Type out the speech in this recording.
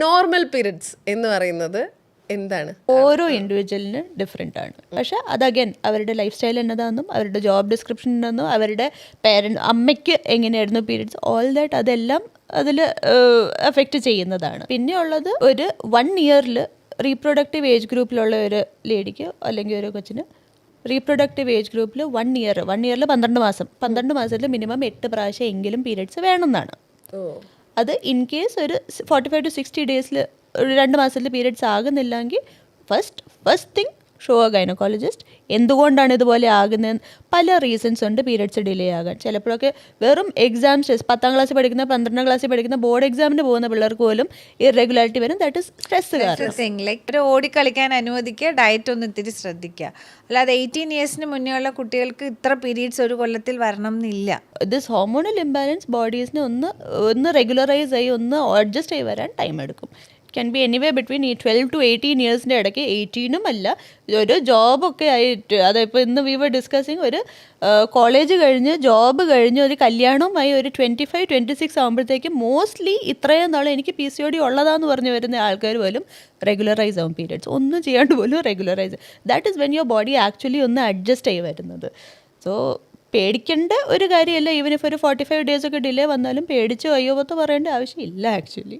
Normal periods എന്ന് പറയുന്നത് എന്താണ്? ഓരോ ഇൻഡിവിജ്വലിന് ഡിഫറെന്റ് ആണ്. പക്ഷെ അത് അഗൈൻ അവരുടെ ലൈഫ് സ്റ്റൈൽ എന്നതാണെന്നും അവരുടെ ജോബ് ഡിസ്ക്രിപ്ഷൻ എന്നും അവരുടെ പേരന്റ് അമ്മയ്ക്ക് എങ്ങനെയായിരുന്നു പീരിയഡ്സ് ഓൾ ദാറ്റ് അതെല്ലാം അതിൽ എഫക്റ്റ് ചെയ്യുന്നതാണ്. പിന്നെ ഉള്ളത് ഒരു വൺ ഇയറിൽ റീപ്രൊഡക്റ്റീവ് ഏജ് ഗ്രൂപ്പിലുള്ള ഒരു ലേഡിക്ക് അല്ലെങ്കിൽ ഒരു കൊച്ചിന് റീപ്രൊഡക്റ്റീവ് ഏജ് ഗ്രൂപ്പിൽ വൺ ഇയർ വൺ ഇയറിൽ പന്ത്രണ്ട് മാസം. പന്ത്രണ്ട് മാസത്തിൽ മിനിമം എട്ട് പ്രാവശ്യം എങ്കിലും പീരീഡ്സ് വേണമെന്നാണ്. അത് ഇൻ കേസ് ഒരു ഫോർട്ടി ഫൈവ് ടു സിക്സ്റ്റി ഡേയ്സിൽ ഒരു രണ്ട് മാസത്തിൽ periods ആകുന്നില്ലെങ്കിൽ first first thing show gynaecologist. എന്തുകൊണ്ടാണ് ഇതുപോലെ ആകുന്നത്? പല റീസൺസ് ഉണ്ട് പീരിയഡ്സ് ഡിലേ ആകാൻ. ചിലപ്പോഴൊക്കെ വെറും എക്സാം സ്ട്രെസ് പത്താം ക്ലാസ്സിൽ പഠിക്കുന്ന പന്ത്രണ്ടാം ക്ലാസ്സിൽ പഠിക്കുന്ന ബോർഡ് എക്സാമിന് പോകുന്ന പിള്ളേർക്ക് പോലും ഇറെഗുലാരിറ്റി വരും. ദാറ്റ് ഇസ് സ്ട്രെസ് ലൈക്ക് ഒരു ഓടിക്കളിക്കാൻ അനുവദിക്കുക ഡയറ്റ് ഒന്ന് ഇത്തിരി ശ്രദ്ധിക്കുക. അല്ലാതെ എയ്റ്റീൻ ഇയേഴ്സിന് മുന്നേ ഉള്ള കുട്ടികൾക്ക് ഇത്ര പീരീഡ്സ് ഒരു കൊല്ലത്തിൽ വരണം എന്നില്ല. ദിസ് ഹോർമോണൽ ഇംബാലൻസ് ബോഡീസിനെ ഒന്ന് ഒന്ന് റെഗുലറൈസ് ആയി ഒന്ന് അഡ്ജസ്റ്റ് ആയി വരാൻ ടൈം എടുക്കും. ക്യാൻ ബി എനിവേ ബിറ്റ്വീൻ ഈ ട്വൽവ് ടു എയ്റ്റീൻ ഇയേഴ്സിന്റെ ഇടയ്ക്ക് എയ്റ്റീനും അല്ല ഒരു ജോബൊക്കെ ആയിട്ട് അതിപ്പോൾ ഇന്ന് വി വർ ഡിസ്കസിങ് ഒരു കോളേജ് കഴിഞ്ഞ് ജോബ് കഴിഞ്ഞ് ഒരു കല്യാണവുമായി ഒരു ട്വന്റി ഫൈവ് ട്വന്റി സിക്സ് ആകുമ്പോഴത്തേക്ക് മോസ്റ്റ്ലി ഇത്രയും നാൾ എനിക്ക് പി സി ഒ ഡി ഉള്ളതാന്ന് പറഞ്ഞ് വരുന്ന ആൾക്കാർ പോലും റെഗുലറൈസ് ആവും പീരിയഡ്സ് ഒന്നും ചെയ്യാണ്ട് പോലും regularise that is when your body actually ഒന്ന് അഡ്ജസ്റ്റ് ആയി വരുന്നത്. സോ പേടിക്കേണ്ട ഒരു കാര്യമല്ല. ഈവൻ ഇഫ് ഒരു ഫോർട്ടി ഫൈവ് ഡേയ്സ് ഒക്കെ ഡിലേ വന്നാലും പേടിച്ച് അയ്യോ പത്ത് പറയേണ്ട ആവശ്യമില്ല ആക്ച്വലി